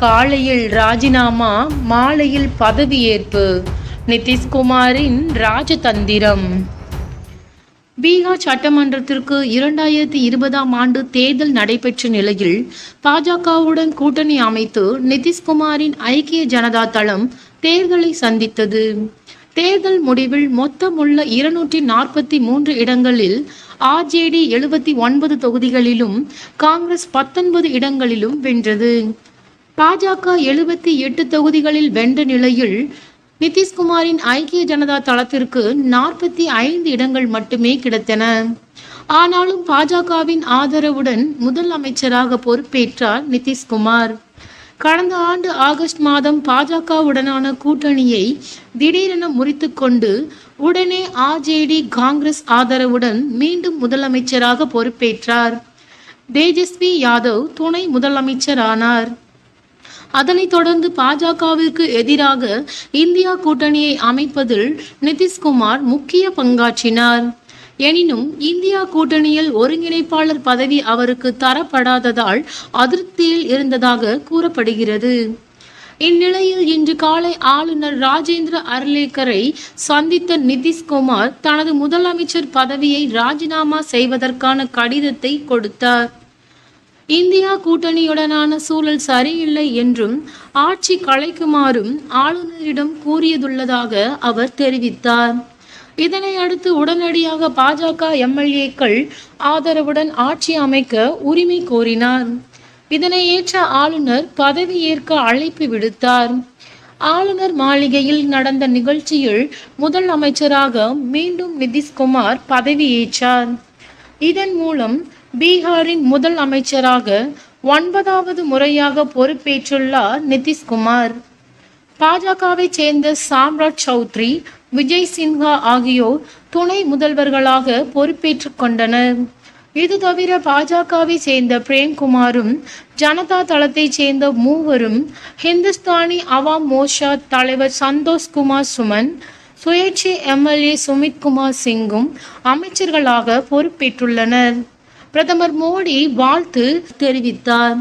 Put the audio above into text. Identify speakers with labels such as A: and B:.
A: காலையில் ராஜினாமா மாலையில் பதவியேற்பு நிதிஷ்குமாரின் ராஜதந்திரம். பீகார் சட்டமன்றத்திற்கு இரண்டாயிரத்தி இருபதாம் ஆண்டு தேர்தல் நடைபெற்ற நிலையில் பாஜகவுடன் கூட்டணி அமைத்து நிதிஷ்குமாரின் ஐக்கிய ஜனதா தளம் தேர்தலை சந்தித்தது. தேர்தல் முடிவில் மொத்தமுள்ள இருநூற்றி நாற்பத்தி மூன்று இடங்களில் ஆர்ஜேடி எழுபத்தி ஒன்பது தொகுதிகளிலும் காங்கிரஸ் பத்தொன்பது இடங்களிலும் வென்றது. பாஜக எழுபத்தி எட்டு தொகுதிகளில் வென்ற நிலையில் நிதிஷ்குமாரின் ஐக்கிய ஜனதா தளத்திற்கு நாற்பத்தி ஐந்து இடங்கள் மட்டுமே கிடைத்தன. ஆனாலும் பாஜகவின் ஆதரவுடன் முதல் அமைச்சராக பொறுப்பேற்றார் நிதிஷ்குமார். கடந்த ஆண்டு ஆகஸ்ட் மாதம் பாஜகவுடனான கூட்டணியை திடீரென முறித்துக்கொண்டு உடனே ஆர்ஜேடி காங்கிரஸ் ஆதரவுடன் மீண்டும் முதலமைச்சராக பொறுப்பேற்றார். தேஜஸ்வி யாதவ் துணை முதலமைச்சரானார். அதனைத் தொடர்ந்து பாஜகவிற்கு எதிராக இந்தியா கூட்டணியை அமைப்பதில் நிதிஷ்குமார் முக்கிய பங்காற்றினார். எனினும் இந்தியா கூட்டணியில் ஒருங்கிணைப்பாளர் பதவி அவருக்கு தரப்படாததால் அதிருப்தியில் இருந்ததாக கூறப்படுகிறது. இந்நிலையில் இன்று காலை ஆளுநர் ராஜேந்திர அர்லேக்கரை சந்தித்த நிதிஷ்குமார் தனது முதலமைச்சர் பதவியை ராஜினாமா செய்வதற்கான கடிதத்தை கொடுத்தார். இந்தியா கூட்டணியுடனான சூழல் சரியில்லை என்றும் ஆட்சி கலைக்குமாறும் ஆளுநரிடம் கூறியதுள்ளதாக அவர் தெரிவித்தார். இதனை அடுத்து உடனடியாக பாஜக எம்எல்ஏக்கள் ஆதரவுடன் ஆட்சி அமைக்க உரிமை கோரினார். இதனை ஏற்ற ஆளுநர் பதவி ஏற்க அழைப்பு விடுத்தார். ஆளுநர் மாளிகையில் நடந்த நிகழ்ச்சியில் முதல் அமைச்சராக மீண்டும் நிதிஷ்குமார் பதவியேற்றார் இதன் மூலம் பீகாரின் முதல் அமைச்சராக ஒன்பதாவது முறையாக பொறுப்பேற்றுள்ளார் நிதிஷ்குமார். பாஜகவை சேர்ந்த சாம்ராஜ் சௌத்ரி விஜய் சின்ஹா ஆகியோர் துணை முதல்வர்களாக பொறுப்பேற்றுக் கொண்டனர். இது தவிர பாஜகவை சேர்ந்த பிரேம்குமாரும் ஜனதா தளத்தை சேர்ந்த மூவரும் ஹிந்துஸ்தானி அவாம் மோர்ஷா தலைவர் சந்தோஷ் குமார் சுமன் சுயேட்சை எம்எல்ஏ சுமித் குமார் சிங்கும் அமைச்சர்களாக பொறுப்பேற்றுள்ளனர். பிரதமர் மோடி வாழ்த்து தெரிவித்தார்.